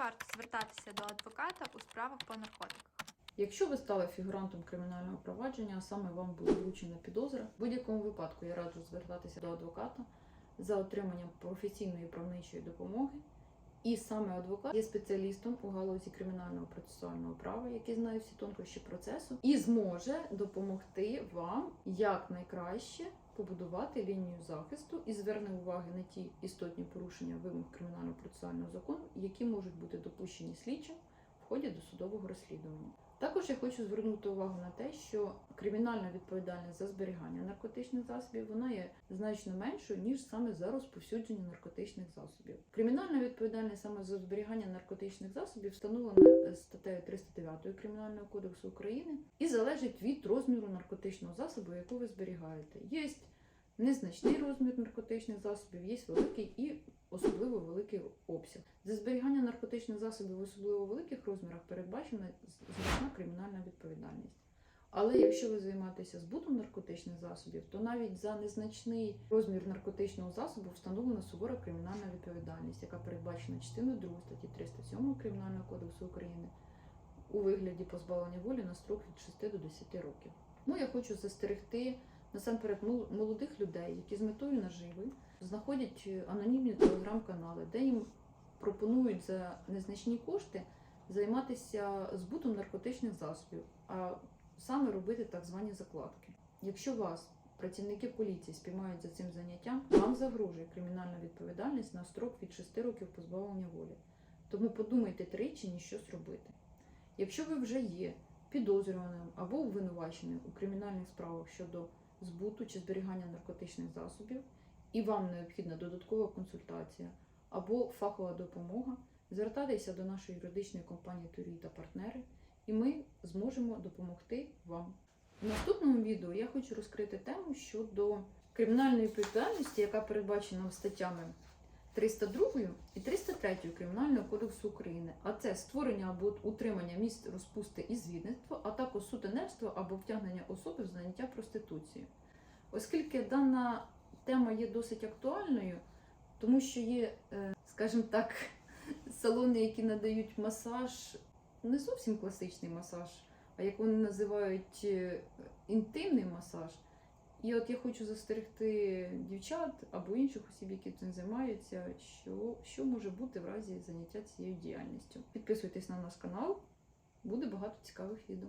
варто звертатися до адвоката у справах по наркотиках? Якщо ви стали фігурантом кримінального провадження, а саме вам була вручена підозра, в будь-якому випадку я раджу звертатися до адвоката за отриманням професійної правничої допомоги. І саме адвокат є спеціалістом у галузі кримінального процесуального права, який знає всі тонкощі процесу, і зможе допомогти вам якнайкраще побудувати лінію захисту і зверне уваги на ті істотні порушення вимог кримінального процесуального закону, які можуть бути допущені слідчим ході досудового розслідування. Також я хочу звернути увагу на те, що кримінальна відповідальність за зберігання наркотичних засобів вона є значно меншою ніж саме за розповсюдження наркотичних засобів. Кримінальна відповідальність саме за зберігання наркотичних засобів встановлена статтею 309 Кримінального кодексу України і залежить від розміру наркотичного засобу, яку ви зберігаєте. Є незначний розмір наркотичних засобів, є великий і особливо великий обсяг. За зберігання наркотичних засобів в особливо великих розмірах передбачена значна кримінальна відповідальність. Але якщо ви займаєтеся збутом наркотичних засобів, то навіть за незначний розмір наркотичного засобу встановлена сувора кримінальна відповідальність, яка передбачена частиною 2 статті 307 Кримінального кодексу України у вигляді позбавлення волі на строк від 6 до 10 років. Ну, я хочу застерегти насамперед мол- молодих людей, які з метою наживи знаходять е, анонімні телеграм-канали, де їм пропонують за незначні кошти займатися збутом наркотичних засобів, а саме робити так звані закладки. Якщо вас працівники поліції спіймають за цим заняттям, вам загрожує кримінальна відповідальність на строк від 6 років позбавлення волі. Тому подумайте тричі, ні щось робити. Якщо ви вже є підозрюваним або обвинуваченим у кримінальних справах щодо збуту чи зберігання наркотичних засобів, і вам необхідна додаткова консультація або фахова допомога, звертайтеся до нашої юридичної компанії Турій та партнери, і ми зможемо допомогти вам. В наступному відео я хочу розкрити тему щодо кримінальної відповідальності, яка передбачена статтями 302 і 303 Кримінального кодексу України, а це створення або утримання місць розпусти і звідництво, а також сутенерство або втягнення особи в заняття проституцією. Оскільки дана тема є досить актуальною, тому що є, е, скажімо так, салони, які надають масаж, не зовсім класичний масаж, а як вони називають е, інтимний масаж. І от я хочу застерегти дівчат або інших осіб, які цим займаються, що, що може бути в разі заняття цією діяльністю. Підписуйтесь на наш канал, буде багато цікавих відео.